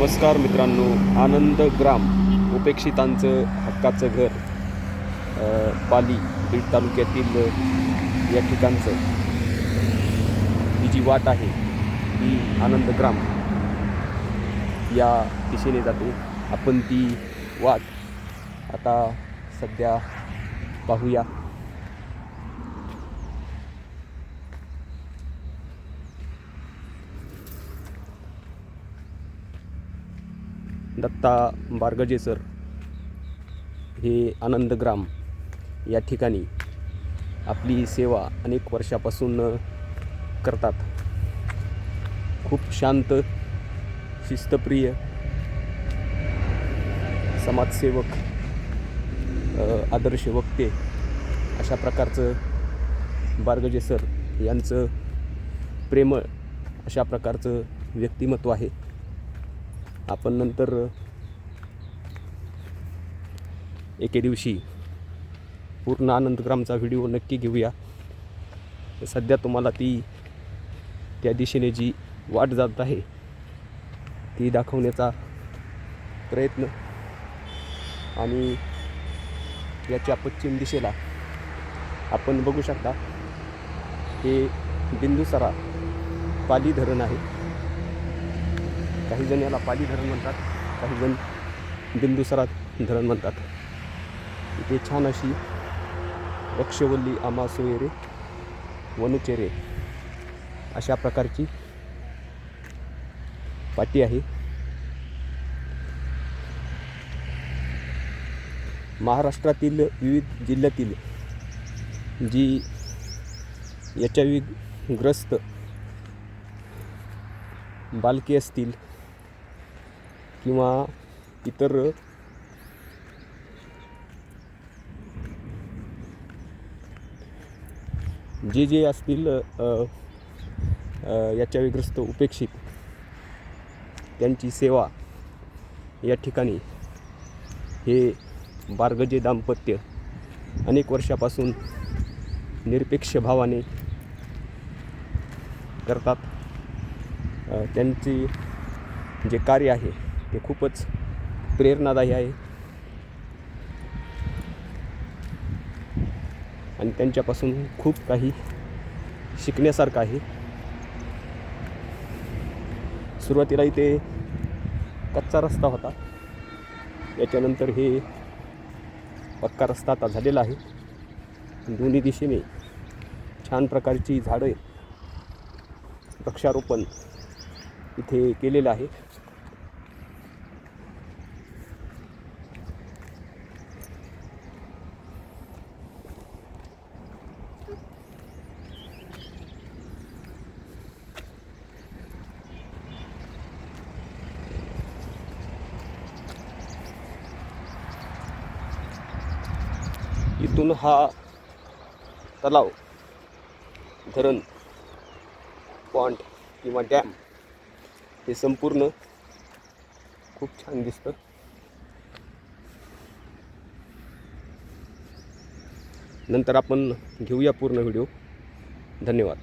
नमस्कार मित्रांनो आनंद ग्राम उपेक्षितांचं हक्काचं घर पाली बीड तालुक्यातील या ठिकाणचं. ही जी वाट आहे ती आनंद ग्राम या दिशेने जाते. आपण ती वाट आता सध्या पाहूया. दत्ता बारगजे सर हे आनंदग्राम या ठिकाणी आपली सेवा अनेक वर्षापासून करतात. खूप शांत शिस्तप्रिय समाजसेवक आदर्श वक्ते अशा प्रकारचं बारगजे सर यांचं प्रेमळ अशा प्रकारचं व्यक्तिमत्व आहे. आपण नंतर एके दिवशी पूर्ण आनंदग्रामचा व्हिडिओ नक्की घेऊया. सध्या तुम्हाला ती त्या दिशेने जी वाट जात आहे ती दाखवण्याचा प्रयत्न आणि याच्या पश्चिम दिशेला आपण बघू शकता हे बिंदुसरा पाली धरण आहे. काही जण याला पाली धरण म्हणतात काही जण बिंदुसरात धरण म्हणतात. इथे छान अशी वक्षवल्ली आमासोयरे वनचेरे अशा प्रकारची पाटी आहे. महाराष्ट्रातील विविध जिल्ह्यातील जी याच्या ग्रस्त बालके असतील किंवा इतर जे जे असतील याच्या अ, उपेक्षित त्यांची सेवा या ठिकाणी हे बार्गजे दाम्पत्य अनेक वर्षापासून निरपेक्ष भावाने करतात. त्यांचे जे कार्य आहे ते खूपच प्रेरणादायी आहे. आणि त्यांच्यापासून खूप काही शिकण्यासारखं आहे. सुरुवातीला इथे कच्चा रस्ता होता. याच्यानंतर हे पक्का रस्ता आता झालेला आहे. दोन्ही दिशेने छान प्रकारची झाडं वृक्षारोपण इथे केलेलं आहे. इथून हा तलाव धरण पॉन्ड किंवा डॅम हे संपूर्ण खूप छान दिसतं. नंतर आपण घेऊया पूर्ण व्हिडिओ. धन्यवाद.